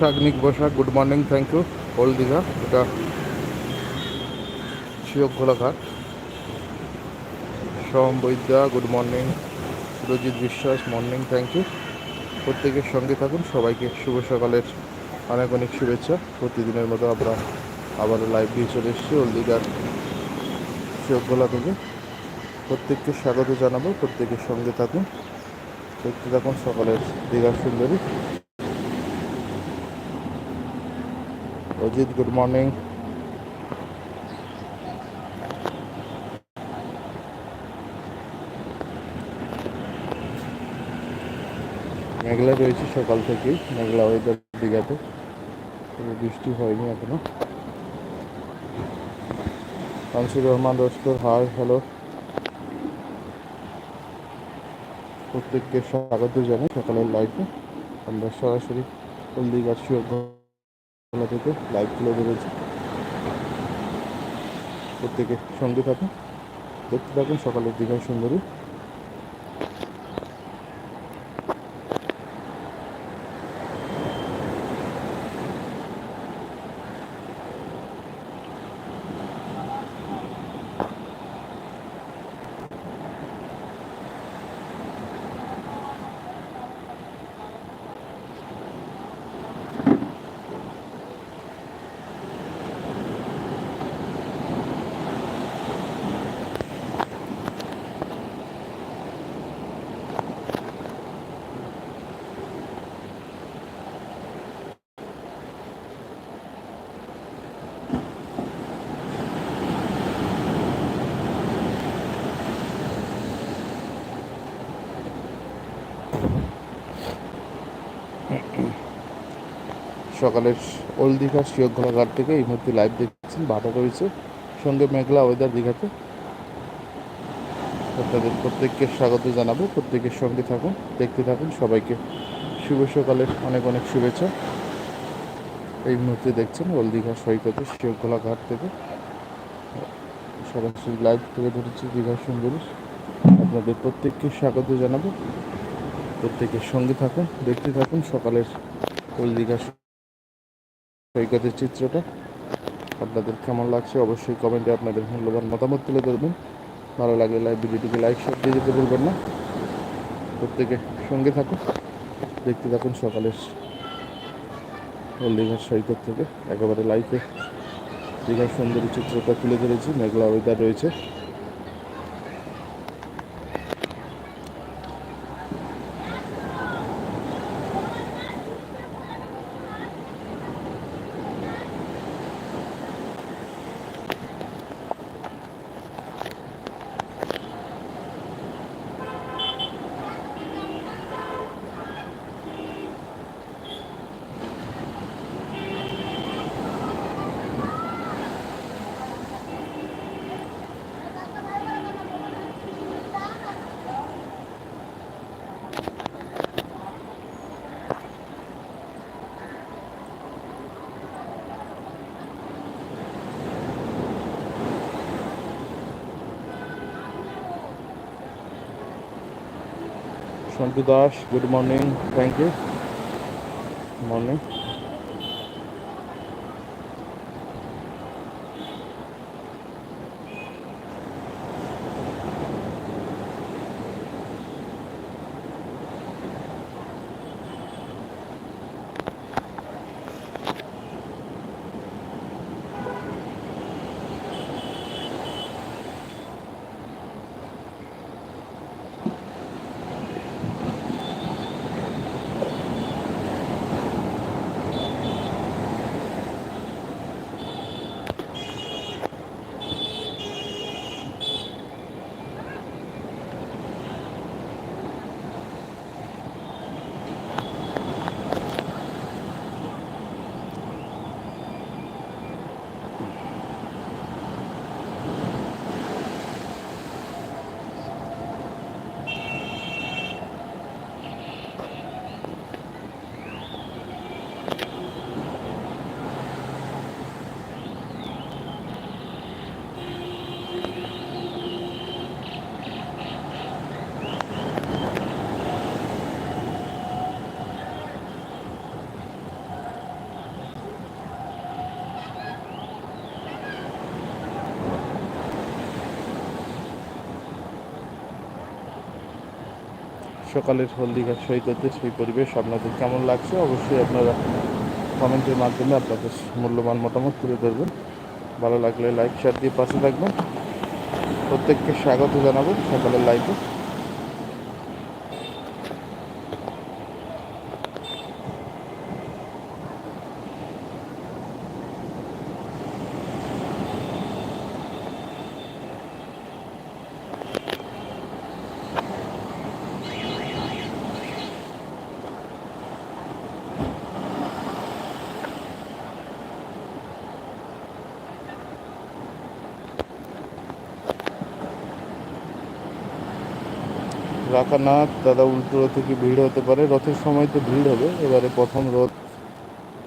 বৈশাখ, নিক Boishakh good morning thank you old Digha এটা শিওক ঘোলাঘাট সোম বৈদ্যা good morning Surajit Biswas morning thank you প্রত্যেকের সঙ্গে থাকুন, সবাইকে শুভ সকালের অনেক অনেক শুভেচ্ছা। প্রতিদিনের মতো আমরা আবারও লাইভ দিয়ে চলে এসেছি হলদিঘাট শিওকগোলা থেকে প্রত্যেককে স্বাগত জানাব, প্রত্যেকের সঙ্গে থাকুন। দেখতে থাকুন সকালের দীঘা সুন্দরী। অজিত গুড মর্নিং মেঘলা রয়েছে সকাল থেকেই, মেঘলা ওয়েদার দীঘাতে। বৃষ্টি হয়নি এখনও। আনসুর রহমান লস্কর হাই হ্যালো প্রত্যেককে স্বাগত জানাই সকালের লাইভে আমরা সরাসরি হলদিঘাট শিওরগোলা থেকে লাইভ তুলে ধরেছি প্রত্যেকে সঙ্গে থাকুন। দেখতে থাকুন সকালের দীঘা সুন্দরী। সকালের ওল্ড দীঘার ঘাট থেকে এই মুহূর্তে লাইভ দেখছেন ভাটা রয়েছে সঙ্গে মেঘলা ওয়েদার দীঘাতে। আপনাদের প্রত্যেককে স্বাগত জানাব। প্রত্যেকের সঙ্গে থাকুন, দেখতে থাকুন। সবাইকে শুভ সকালের অনেক অনেক শুভেচ্ছা। এই মুহূর্তে দেখছেন ওল্ড দীঘা সৈকতে শিওরগোলা ঘাট থেকে। সরাসরি লাইভ তুলে ধরেছি দীঘা সুন্দরী। আপনাদের প্রত্যেককে স্বাগত জানাব। প্রত্যেকের সঙ্গে থাকুন, দেখতে থাকুন সকালের ওল্ড দীঘা সৈকতের চিত্রটা। আপনাদের কেমন লাগছে অবশ্যই কমেন্টে আপনাদের মূল্যবান মতামত তুলে ধরবেন। ভালো লাগলে লাইভ ভিডিওটিকে লাইক শেয়ার দিয়ে যেতে বলবেন না। প্রত্যেকে সঙ্গে থাকুন। দেখতে থাকুন সকালের দীঘার সৈকত থেকে। একেবারে লাইফে দীঘার সুন্দরী চিত্রটা তুলে ধরেছি। মেঘলা ওয়েদার রয়েছে। Santu Das good morning thank you morning সকালের হলদিঘাট সৈকতে সেই পরিবেশ আপনাদের কেমন লাগছে অবশ্যই আপনারা কমেন্টের মাধ্যমে আপনাদের মূল্যবান মতামত তুলে ধরবেন। ভালো লাগলে লাইক শেয়ার দিয়ে পাশে থাকবেন। প্রত্যেককে স্বাগত জানাব সকালের লাইভে রাখানাথ দাদা উল্টো রথে কি ভিড় হতে পারে। রথের সময় তো ভিড় হবে। এবারে প্রথম রথ,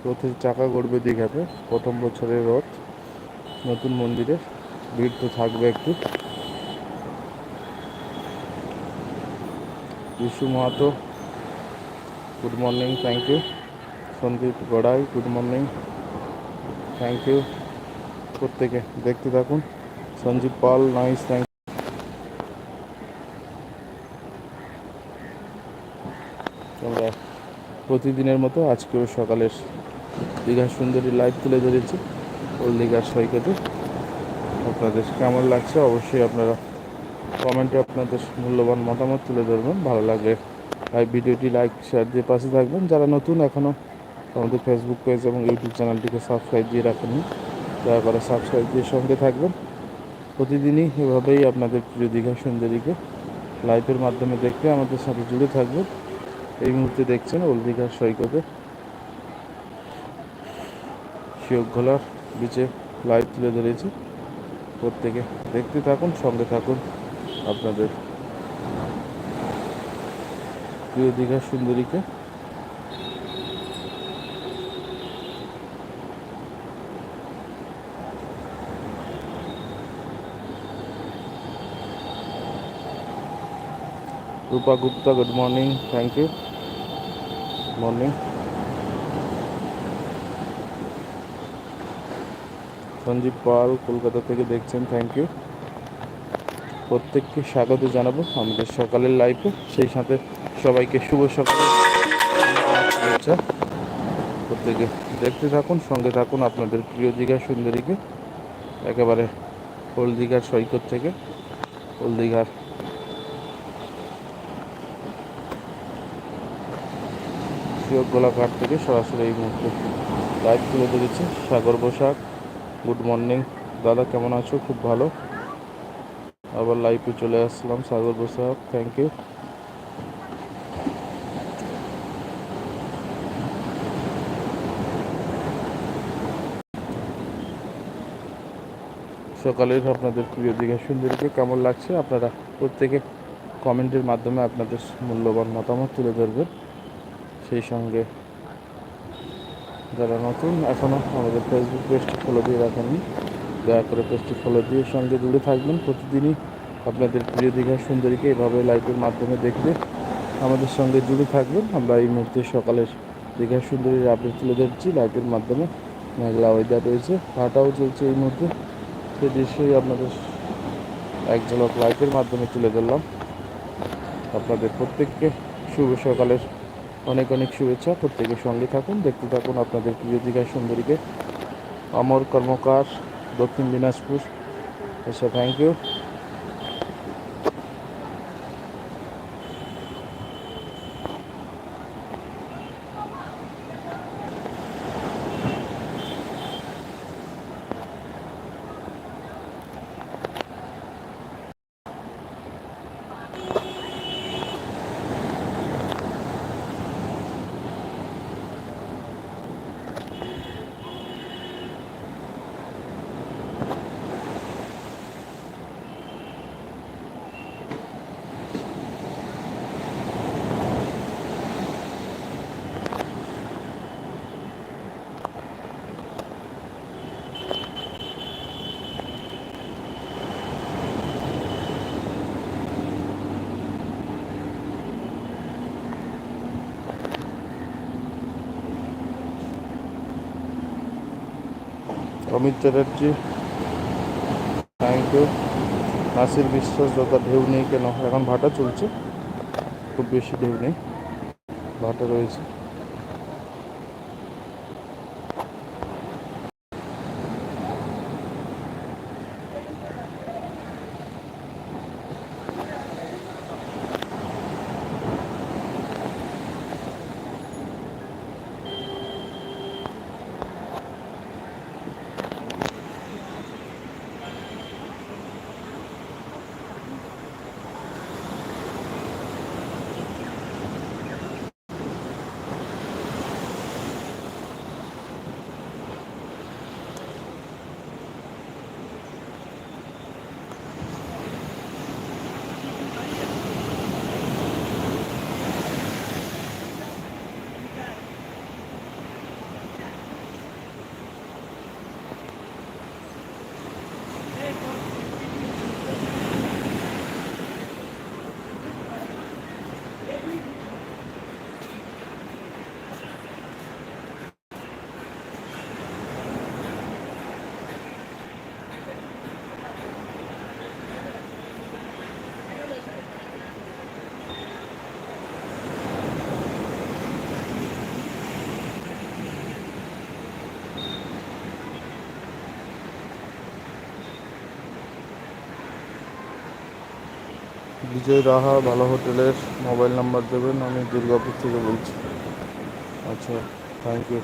রথের চাকা গড়বে দীঘাতে, প্রথম বছরের রথ। নতুন মন্দিরে ভিড় তো থাকবে একটু। Bishu Mahato good morning thank you Sandip Garai good morning thank you প্রত্যেকে দেখতে থাকুন। সঞ্জীব পাল নাইস থ্যাংক আমরা প্রতিদিনের মতো আজকেও সকালের দীঘা সুন্দরী লাইভ তুলে ধরেছি। ওল দীঘার সৈকতে আপনাদের কেমন লাগছে অবশ্যই আপনারা কমেন্টে আপনাদের মূল্যবান মতামত তুলে ধরবেন। ভালো লাগলে লাইভ ভিডিওটি লাইক শেয়ার দিয়ে পাশে থাকবেন। যারা নতুন এখনও আমাদের ফেসবুক পেজ এবং ইউটিউব চ্যানেলটিকে সাবস্ক্রাইব দিয়ে রাখেননি, দয়া করে সাবস্ক্রাইব দিয়ে সঙ্গে থাকবেন। প্রতিদিনই এভাবেই আপনাদের প্রিয় দীঘা সুন্দরীকে লাইভের মাধ্যমে দেখতে আমাদের সাথে জুড়ে থাকবেন। এই মুহূর্তে দেখছেন ওল দীঘার সৈকতে শিওঘোলার বিচে লাইভ তুলে ধরেছি। প্রত্যেকে দেখতে থাকুন, সঙ্গে থাকুন আপনাদের। প্রিয় Digha সুন্দরীকে Rupa Gupta good morning thank you morning Sanjeev Pal, Kolkata থেকে দেখছেন থ্যাংক ইউ প্রত্যেককে স্বাগত জানাব আমাদের সকালের লাইফে সেই সাথে সবাইকে শুভ সকালের শুভেচ্ছা প্রত্যেকে দেখতে থাকুন, সঙ্গে থাকুন আপনাদের প্রিয় দীঘা সুন্দরীকে। একেবারে হলদিঘার সৈকত থেকে। হলদিঘার শিওক গোলাঘাট থেকে সরাসরি এই মুহূর্তে লাইভ তুলে ধরেছি। সাগর বসাক গুড মর্নিং দাদা, কেমন আছো? খুব ভালো। আবার লাইভে চলে আসলাম। সাগর বসাক থ্যাংক ইউ সকালের আপনাদের প্রিয় দীঘা সুন্দরীকে কেমন লাগছে? আপনারা প্রত্যেকে কমেন্টের মাধ্যমে আপনাদের মূল্যবান মতামত তুলে ধরবেন। সেই সঙ্গে যারা নতুন এখনও আমাদের ফেসবুক পেজটি ফলো দিয়ে রাখেননি, দয়া করে পেজটি ফলো দিয়ে সঙ্গে জুড়ে থাকবেন। প্রতিদিনই আপনাদের প্রিয় দীঘা সুন্দরীকে এভাবে লাইভের মাধ্যমে দেখবে আমাদের সঙ্গে জুড়ে থাকবেন। আমরা এই মুহূর্তে সকালের দীঘা সুন্দরীর আপডেট তুলে ধরছি। লাইভের মাধ্যমে মেঘলা ওয়েদার রয়েছে হাঁটাও চলছে এই মুহূর্তে। সে দৃশ্যই আপনাদের এক ঝলক লাইভের মাধ্যমে তুলে ধরলাম। আপনাদের প্রত্যেককে শুভ সকালের অনেক অনেক শুভেচ্ছা, প্রত্যেকের সঙ্গে থাকুন, দেখতে থাকুন আপনাদের প্রিয় দীঘা সুন্দরীকে। অমর কর্মকার, দক্ষিণ দিনাজপুর। আচ্ছা thank you Amit Chatterjee, thank you. Nasir Biswas দাদা ঢেউ নেই কেন? এখন ভাটা চলছে, খুব বেশি ঢেউ নেই, ভাটা রয়েছে। বিজয় রাহা ভালো হোটেলের মোবাইল নাম্বার দেবেন আমি দুর্গাপুর থেকে বলছি। আচ্ছা থ্যাংক ইউ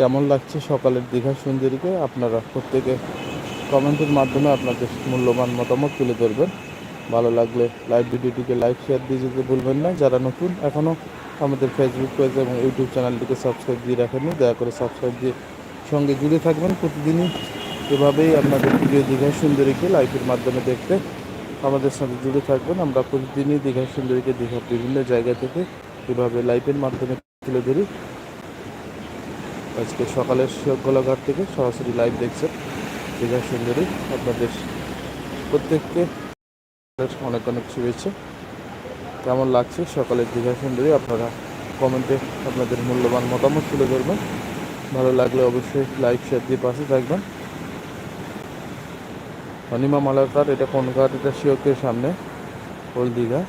কেমন লাগছে সকালের দীঘা সুন্দরীকে? আপনারা প্রত্যেকে কমেন্টের মাধ্যমে আপনাদের মূল্যবান মতামত তুলে ধরবেন। ভালো লাগলে লাইভ ভিডিওটিকে লাইক শেয়ার দিয়ে যেতে ভুলবেন না। যারা নতুন, এখনও আমাদের ফেসবুক পেজ এবং ইউটিউব চ্যানেলটিকে সাবস্ক্রাইব দিয়ে রাখেননি, দয়া করে সাবস্ক্রাইব দিয়ে সঙ্গে জুড়ে থাকবেন। প্রতিদিনই এভাবেই আপনাদের প্রিয় দীঘা সুন্দরীকে লাইভের মাধ্যমে দেখতে আমাদের সাথে জুড়ে থাকবেন। আমরা প্রতিদিনই দীঘা সুন্দরীকে দীঘার বিভিন্ন জায়গা থেকে এভাবে লাইভের মাধ্যমে তুলে ধরি। আজকে সকালের গোলাঘাট থেকে সরাসরি লাইভ দেখছেন দীঘা সুন্দরী, আপনাদের প্রত্যেককে অনেক অনেক শুভেচ্ছা। কেমন লাগছে সকালের দীঘা সুন্দরী? আপনারা কমেন্টে আপনাদের মূল্যবান মতামত তুলে ধরবেন। ভালো লাগলে অবশ্যই লাইক শেয়ার দিয়ে পাশে থাকবেন। অনিমা মালাকার, এটা কোন ঘাট? এটা শিওকের সামনে ওল দীঘা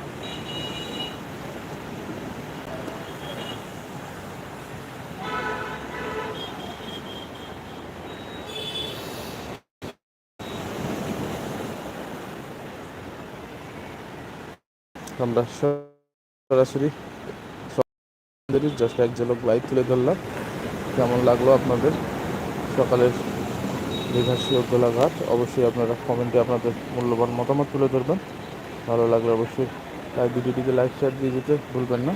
আমরা সরাসরি জাস্ট এক লাইভ তুলে ধরলাম। কেমন লাগল আপনাদের? সকালের দীঘা গোলাঘাট ঘাট অবশ্যই আপনারা কমেন্টে আপনাদের মূল্যবান মতামত তুলে ধরবেন। ভালো লাগলে অবশ্যই তাই ভিডিওটিকে লাইক শেয়ার দিয়ে যেতে ভুলবেন না।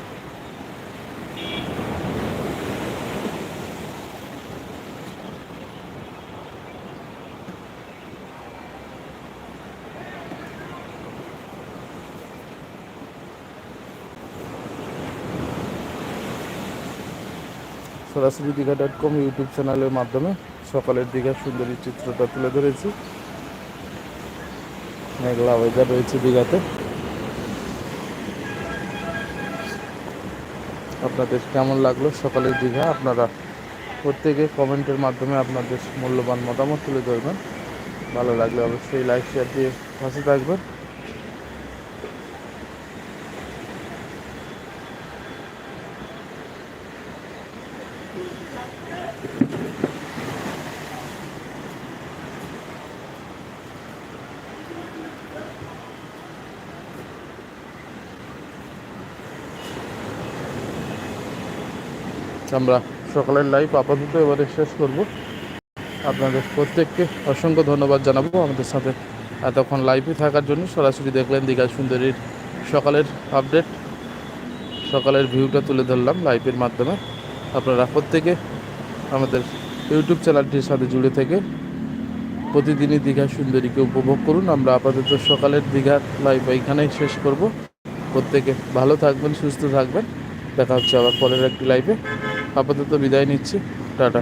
সরাসরি দীঘা ডট কম ইউটিউব চ্যানেলের মাধ্যমে সকালের দীঘার সুন্দরী চিত্রটা তুলে ধরেছি। মেঘলা ওয়েদার রয়েছে দীঘাতে। আপনাদের কেমন লাগল সকালের দীঘা? আপনারা প্রত্যেকে কমেন্টের মাধ্যমে আপনাদের মূল্যবান মতামত তুলে ধরবেন। ভালো লাগলে অবশ্যই লাইক শেয়ার দিয়ে পাশে থাকবেন। আমরা সকালের লাইভ আপাতত এবারে শেষ করব। আপনাদের প্রত্যেককে অসংখ্য ধন্যবাদ জানাব আমাদের সাথে এতক্ষণ লাইভে থাকার জন্য। সরাসরি দেখলেন দীঘা সুন্দরীর সকালের আপডেট সকালের ভিউটা তুলে ধরলাম লাইভের মাধ্যমে। আপনারা প্রত্যেকে আমাদের ইউটিউব চ্যানেলটির সাথে জুড়ে থেকে প্রতিদিনই দীঘা সুন্দরীকে উপভোগ করুন। আমরা আপাতত সকালের দীঘার লাইভ এইখানেই শেষ করব। প্রত্যেকে ভালো থাকবেন, সুস্থ থাকবেন। দেখা হচ্ছে আবার পরের একটি লাইভে আপাতত বিদায় নিচ্ছি। টাটা।